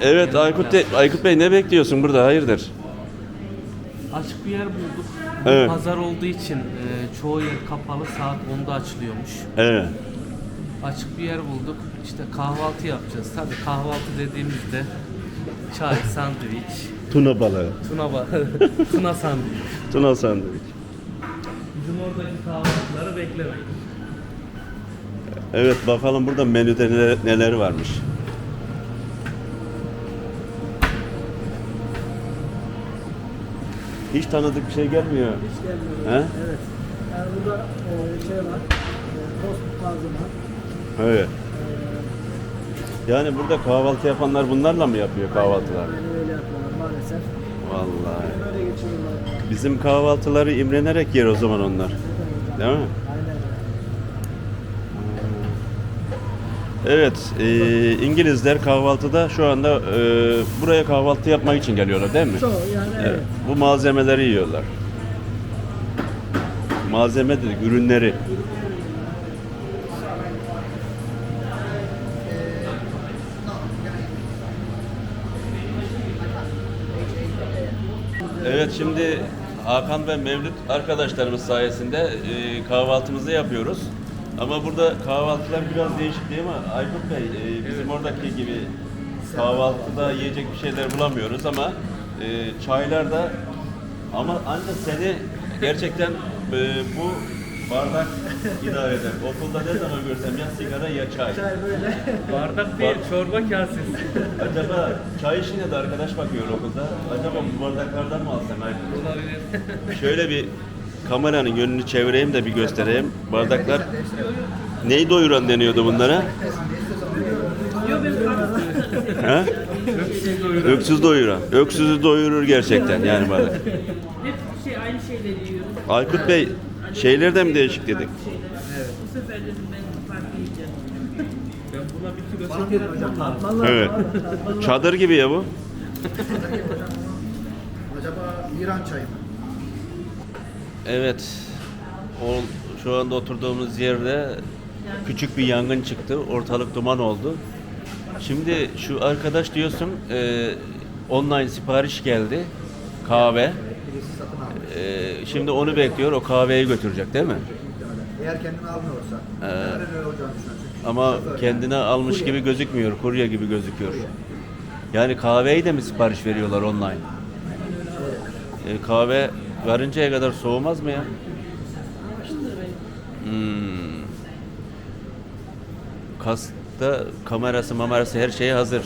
Evet Aykut, de- Aykut Bey ne bekliyorsun burada? Hayırdır? Açık bir yer bulduk. Evet. Pazar olduğu için e, çoğu yer kapalı. Saat 10'da açılıyormuş. Evet. Açık bir yer bulduk. İşte kahvaltı yapacağız. Tabii kahvaltı dediğimizde çay, sandviç, Tuna balığı. tuna, ba- tuna sandviç. Tuna sandviç. Bizim oradaki kahvaltıları beklemek. Evet bakalım burada menüde neler, neler varmış. Hiç tanıdık bir şey gelmiyor. Hiç gelmiyor. He? Evet. Yani burada e, şey var. E, tarzı var. Evet. Yani burada kahvaltı yapanlar bunlarla mı yapıyor kahvaltılar? Yani öyle yapıyorlar maalesef. Vallahi. Böyle geçiyorlar. Bizim kahvaltıları imrenerek yer o zaman onlar. Değil mi? Evet, e, İngilizler kahvaltıda şu anda e, buraya kahvaltı yapmak için geliyorlar değil mi? Çoğu yani evet. Evet, bu malzemeleri yiyorlar. Malzeme dedik, ürünleri. Evet şimdi Hakan ve Mevlüt arkadaşlarımız sayesinde e, kahvaltımızı yapıyoruz. Ama burada kahvaltılar biraz değişik değil mi? Aykut Bey, e, bizim oradaki gibi kahvaltıda yiyecek bir şeyler bulamıyoruz ama e, çaylar da ama ancak seni gerçekten e, bu bardak idare eder. Okulda ne zaman görsem ya sigara ya çay. Çay böyle. Bardak değil, çorba kasesi. Acaba çay işine de arkadaş bakıyor okulda. Acaba bu bardaklardan mı alsam Aykut? Olabilir. Şöyle bir kameranın yönünü çevireyim de bir göstereyim. Bardaklar neyi doyuran deniyordu bunlara? ha? Öksüz doyuran. Öksüzü doyurur gerçekten yani bardak. Hep şey aynı şeyleri yiyoruz. Aykut Bey şeyler de mi değişik dedik? Evet. Çadır gibi ya bu. Acaba İran çayı mı? Evet. O, şu anda oturduğumuz yerde küçük bir yangın çıktı. Ortalık duman oldu. Şimdi şu arkadaş diyorsun e, online sipariş geldi. Kahve. E, şimdi onu bekliyor. O kahveyi götürecek değil mi? Eğer kendini almıyorsa, Ee. Çünkü Ama kendine almış gibi gözükmüyor. Kurye gibi gözüküyor. Yani kahveyi de mi sipariş veriyorlar online? E, kahve varıncaya kadar soğumaz mı ya? Hmm. Kasta kamerası mamerası her şeyi hazır.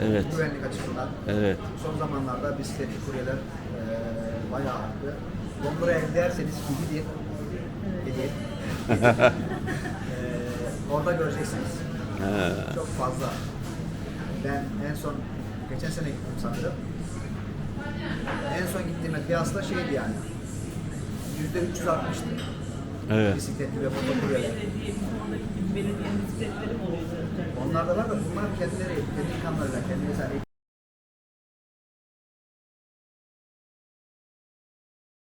Evet. Güvenlik açısından. Evet. Son zamanlarda bisikletli kuryeler eee bayağı arttı. Dondura elde derseniz. Fiji. Eee, orada göreceksiniz. Ha. Çok fazla. Ben en son geçen sene gittim sanırım. En son gittiğimde kıyasla şeydi yani. Yüzde 300 artmıştı. Evet. Bisikletli ve motokuryeler. Onlar da var da bunlar kendileri, kendi imkanlarıyla, kendi mesela